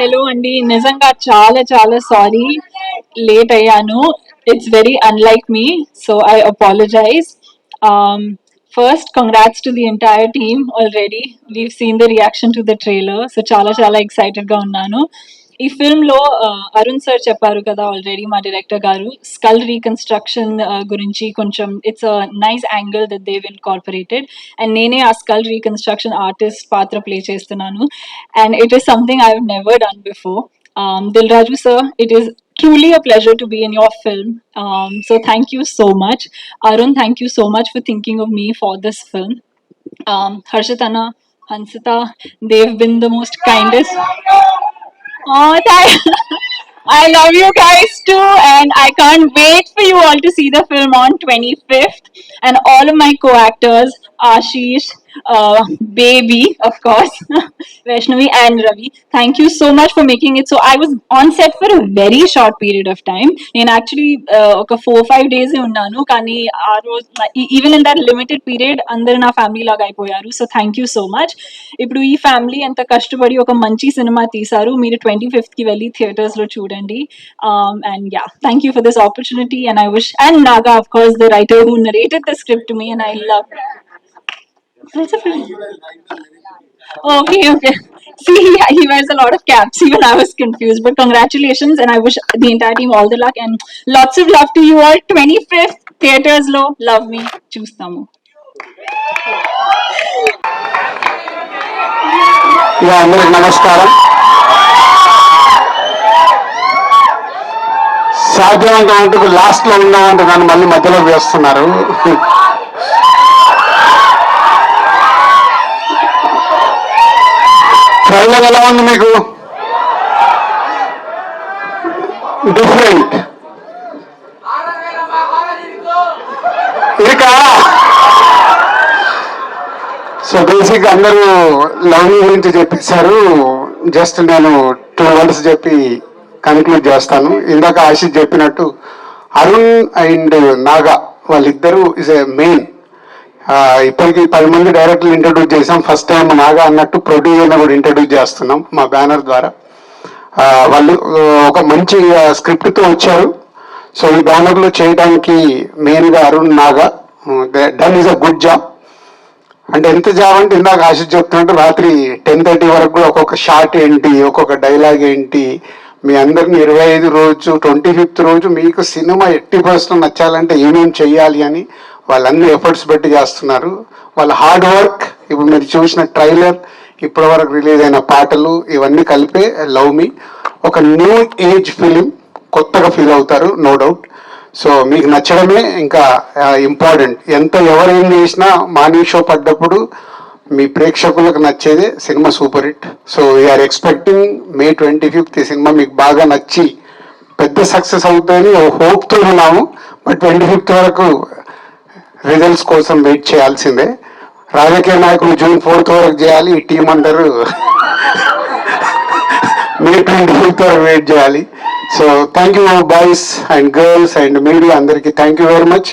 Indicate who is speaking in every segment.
Speaker 1: Hello అండి. నిజంగా చాలా చాలా సారీ. లేట్ అయ్యాను. It's very unlike me so I apologise first congrats to the entire team already we've seen the reaction to the trailer so చాలా చాలా ఎక్సైటెడ్గా ఉన్నాను. ఈ ఫిల్మ్లో uh, అరుణ్ సార్ చెప్పారు కదా ఆల్రెడీ మా డైరెక్టర్ గారు స్కల్ రీకన్స్ట్రక్షన్ గురించి కొంచెం it's a nice angle that Dev incorporated and నేనే ఆ స్కల్ రీకన్స్ట్రక్షన్ ఆర్టిస్ట్ పాత్ర ప్లే చేస్తున్నాను and it is something I never done before Dil Raju sir it is truly a pleasure to be in your film. Um, so thank you so much. Arun, thank you so much for thinking of me for this film. Um, Harshitana, Hansita, they've been the most kindest. Oh, thank I love you guys too, and I can't wait for you all to see the film on 25th. And all of my co-actors, Ashish, uh, Baby, of course, Vaishnavi and Ravi. Thank you so much for making it. So I was on set for a very short period of time. నేను actually ఒక four five days ఉన్నాను కానీ ఆ రోజు even in that limited period అందరు నా family లాగా అయిపోయారు so thank you so much ఇప్పుడు ఈ ఫ్యామిలీ ఎంత కష్టపడి ఒక మంచి సినిమా తీశారు మీరు ట్వంటీ ఫిఫ్త్ కి వెళ్ళి థియేటర్స్ లో చూడండి Um, and yeah thank you for this opportunity and I wish and Naga of course the writer who narrated the script to me and I love Okay, okay. See, he, wears a lot of caps. Even I was confused. But congratulations, and I wish the entire team all the luck and lots of love to you all. 25th Theaters Low. Love me. Choose Tamu.
Speaker 2: Yeah నమస్కారం సాధ్యమైనంత మటుకు లాస్ట్లో ఉన్నామంటే నన్ను మళ్ళీ మధ్యలో వేస్తున్నారు trailer ఎలా ఉంది మీకు? డిఫరెంట్ ఇక సో బేసిక్ అందరూ లవ్ గురించి చెప్పేశారు. జస్ట్ నేను టూ వర్డ్స్ చెప్పి కన్క్లూడ్ చేస్తాను. ఇందాక ఆశిష్ చెప్పినట్టు అరుణ్ అండ్ నాగా వాళ్ళిద్దరూ ఇస్ ఏ మెయిన్ ఇప్పటికి పది మంది డైరెక్టర్లు ఇంట్రడ్యూస్ చేసాం ఫస్ట్ టైం నాగా అన్నట్టు ప్రొడ్యూసర్ని కూడా ఇంట్రడ్యూస్ చేస్తున్నాం మా బ్యానర్ ద్వారా. వాళ్ళు ఒక మంచి స్క్రిప్ట్తో వచ్చారు. సో ఈ బ్యానర్లో చేయడానికి మెయిన్గా Arun Naga done is a good job. అంటే ఎంత జాబ్ అంటే ఇందాక ఆశిష్ చెప్తున్నట్టు రాత్రి టెన్ థర్టీ వరకు కూడా ఒక్కొక్క షార్ట్ ఏంటి ఒక్కొక్క డైలాగ్ ఏంటి మీ అందరిని ఇరవై ఐదు రోజు ట్వంటీ ఫిఫ్త్ రోజు మీకు సినిమా ఎట్టి పర్సెంట్ నచ్చాలంటే ఏమేమి చెయ్యాలి అని వాళ్ళన్ని ఎఫర్ట్స్ పెట్టి చేస్తున్నారు. వాళ్ళ హార్డ్ వర్క్ ఇప్పుడు మీరు చూసిన ట్రైలర్ ఇప్పటి వరకు రిలీజ్ అయిన పాటలు ఇవన్నీ కలిపే లవ్ మీ ఒక న్యూ ఏజ్ ఫిలిం కొత్తగా ఫీల్ అవుతారు నో డౌట్ సో మీకు నచ్చడమే ఇంకా ఇంపార్టెంట్ ఎంత ఎవరేం చేసినా మార్నింగ్ షో పడ్డప్పుడు మీ ప్రేక్షకులకు నచ్చేదే cinema super hit so we are expecting May twenty fifth ఈ సినిమా మీకు బాగా నచ్చి పెద్ద సక్సెస్ అవుతుందని హోప్తో ఉన్నాము. బట్ ట్వంటీ ఫిఫ్త్ వరకు రిజల్ట్స్ కోసం వెయిట్ చేయాల్సిందే. రాజకీయ నాయకులు జూన్ ఫోర్త్ వరకు చేయాలి ఈ టీం అందరూ మే ట్వంటీ ఫిఫ్త్ వరకు వెయిట్ చేయాలి. So thank you boys and girls and media అందరికీ thank you very much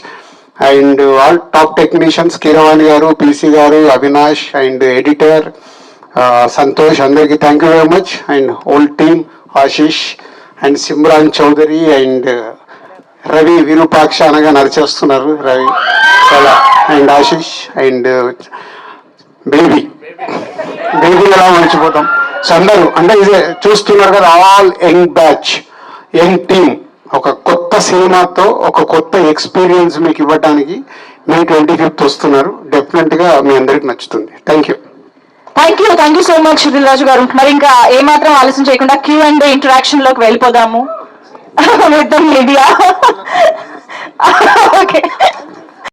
Speaker 2: and all top technicians Keeravani garu PC garu Avinash and editor Santosh అందరికీ thank you very much and whole team Ashish and Simran Chaudhary and Ravi Virupaksha అనగా నడిచేస్తున్నారు రవి చాలా and Ashish and baby. Baby ఎలా మర్చిపోతాం so అందరూ అంటే ఇదే చూస్తున్నారు కదా all young batch young team. ఒక కొత్త సినిమాతో ఒక కొత్త ఎక్స్పీరియన్స్ మీకు ఇవ్వడానికి మే ట్వంటీ ఫిఫ్త్ వస్తున్నారు. డెఫినెట్గా మీ అందరికి నచ్చుతుంది. Thank you
Speaker 3: thank you thank you so much Raju garu. మరి ఇంకా ఏమాత్రం ఆలస్యం చేయకుండా క్యూ అండ్ ఇంటరాక్షన్లోకి వెళ్ళిపోదాము. With the media okay